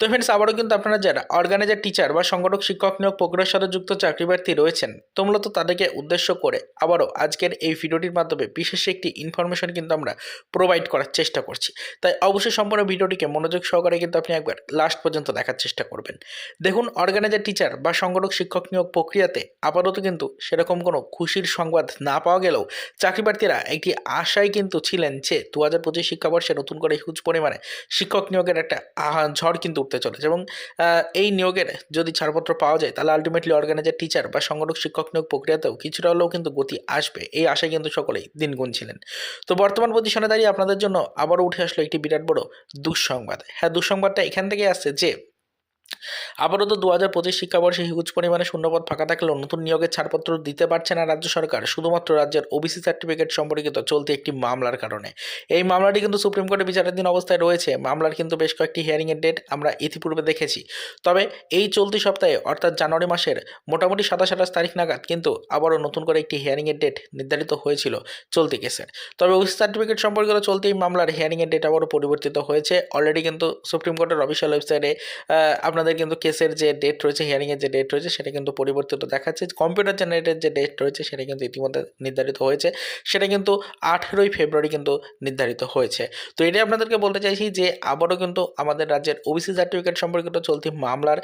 তো ফ্রেন্ডস আবারও কিন্তু আপনারা যারা অর্গানাইজার টিচার বা সংগঠক, শিক্ষক নিয়োগ প্রক্রিয়ার সাথে যুক্ত চাকরি প্রার্থী রয়েছেন, তো মূলত তাদেরকে উদ্দেশ্য করে আবারও আজকের এই ভিডিওটির মাধ্যমে বিশেষ একটি ইনফরমেশন কিন্তু আমরা প্রোভাইড করার চেষ্টা করছি। তাই অবশ্যই সম্পূর্ণ ভিডিওটিকে মনোযোগ সহকারে কিন্তু আপনি একবার লাস্ট পর্যন্ত দেখার চেষ্টা করবেন। দেখুন অর্গানাইজার টিচার বা সংগঠক, শিক্ষক নিয়োগ প্রক্রিয়াতে আপাতত কিন্তু সেরকম কোনো খুশির সংবাদ না পাওয়া গেলেও চাকরি প্রার্থীরা একটি আশায় কিন্তু ছিলেন যে দু হাজার পঁচিশ শিক্ষাবর্ষে নতুন করে হিউজ পরিমাণে শিক্ষক নিয়োগের একটা ঝড় কিন্তু উঠতে চলেছে এবং এই নিয়োগের যদি ছাড়পত্র পাওয়া যায়, তাহলে আলটিমেটলি অর্গানাইজার টিচার বা সংগঠক শিক্ষক নিয়োগ প্রক্রিয়াতেও কিছুটা হলেও কিন্তু গতি আসবে। এই আশায় কিন্তু সকলেই দিন গুনছিলেন। তো বর্তমান পজিশনে দাঁড়িয়ে আপনাদের জন্য আবারও উঠে আসলো একটি বিরাট বড় দুঃসংবাদ। হ্যাঁ দুঃসংবাদটা এখান থেকে আসছে যে আপাতত দু হাজার পঁচিশ শিক্ষাবর্ষে হিউজ পরিমাণে শূন্যপদ ফাঁকা থাকলেও নতুন নিয়োগের ছাড়পত্র দিতে পারছে না রাজ্য সরকার, শুধুমাত্র রাজ্যের ওবিসি সার্টিফিকেট সম্পর্কিত চলতি একটি মামলার কারণে। এই মামলাটি কিন্তু সুপ্রিম কোর্টে বিচারাধীন অবস্থায় রয়েছে। মামলার কিন্তু বেশ কয়েকটি হিয়ারিংয়ের ডেট আমরা ইতিপূর্বে দেখেছি। তবে এই চলতি সপ্তাহে, অর্থাৎ জানুয়ারি মাসের মোটামুটি সাতাশ আঠাশ তারিখ নাগাদ কিন্তু আবারও নতুন করে একটি হিয়ারিংয়ের ডেট নির্ধারিত হয়েছিল চলতি কেসের তবে ওবিসি সার্টিফিকেট সম্পর্কিত চলতি মামলার হিয়ারিংয়ের ডেট আবারও পরিবর্তিত হয়েছে। অলরেডি কিন্তু সুপ্রিম কোর্টের অফিসিয়াল ওয়েবসাইটে আপনাদের কিন্তু কেসের যে ডেট রয়েছে হিয়ারিংয়ের যে ডেট রয়েছে, সেটা কিন্তু পরিবর্তিত দেখাচ্ছে। কম্পিউটার জেনারেটেড যে ডেট রয়েছে, সেটা কিন্তু ইতিমধ্যে নির্ধারিত হয়েছে। সেটা কিন্তু আঠেরোই ফেব্রুয়ারি কিন্তু নির্ধারিত হয়েছে। তো এটাই আপনাদেরকে বলতে চাইছি যে, আবারও কিন্তু আমাদের রাজ্যের ওবিসি সার্টিফিকেট সম্পর্কিত চলতি মামলার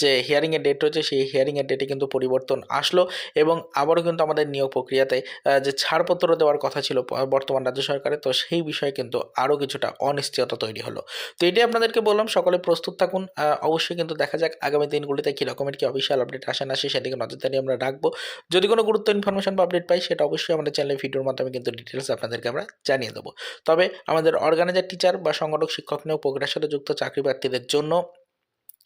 যে হিয়ারিংয়ের ডেট রয়েছে, সেই হিয়ারিংয়ের ডেটে কিন্তু পরিবর্তন আসলো এবং আবারও কিন্তু আমাদের নিয়োগ প্রক্রিয়াতে যে ছাড়পত্র দেওয়ার কথা ছিল বর্তমান রাজ্য সরকারের, তো সেই বিষয়ে কিন্তু আরও কিছুটা অনিশ্চয়তা তৈরি হলো। তো এটাই আপনাদেরকে বললাম, সকলে প্রস্তুত থাকুন। অবশ্যই কিন্তু দেখা যাক আগামী দিনগুলিতে কী রকমের কী অফিসিয়াল আপডেট আসে না সেদিকে নজরদারি আমরা রাখব। যদি কোনো গুরুত্ব ইনফরমেশন বা আপডেট পাই, সেটা অবশ্যই আমাদের চ্যানেলে ভিডিওর মাধ্যমে কিন্তু ডিটেলস আপনাদেরকে আমরা জানিয়ে দেবো। তবে আমাদের অর্গানাইজার টিচার বা সংগঠক, শিক্ষক নিয়েও প্রোগ্রেসরে যুক্ত চাকরি প্রার্থীদের জন্য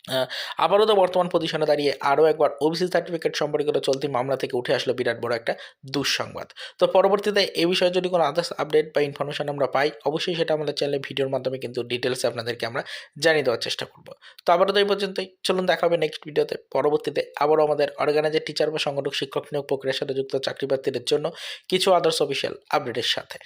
আহ, আপাতত বর্তমান পজিশনে দাঁড়িয়ে আরও একবার ওবিসি সার্টিফিকেট সম্পর্কিত চলতি মামলা থেকে উঠে আসলো বিরাট বড় একটা দুঃসংবাদ। তো পরবর্তীতে এ বিষয়ে যদি কোনো আদার্স আপডেট বা ইনফরমেশন আমরা পাই অবশ্যই সেটা আমাদের চ্যানেলে ভিডিওর মাধ্যমে কিন্তু ডিটেলসে আপনাদেরকে আমরা জানিয়ে দেওয়ার চেষ্টা করব। তো আপাতত এই পর্যন্তই। চলুন দেখা হবে নেক্সট ভিডিওতে পরবর্তীতে আবারও আমাদের অর্গানাইজার টিচার বা সংগঠক শিক্ষক নিয়োগ প্রক্রিয়ার সাথে যুক্ত চাকরি প্রার্থীদের জন্য কিছু আদার্স অফিসিয়াল আপডেটের সাথে।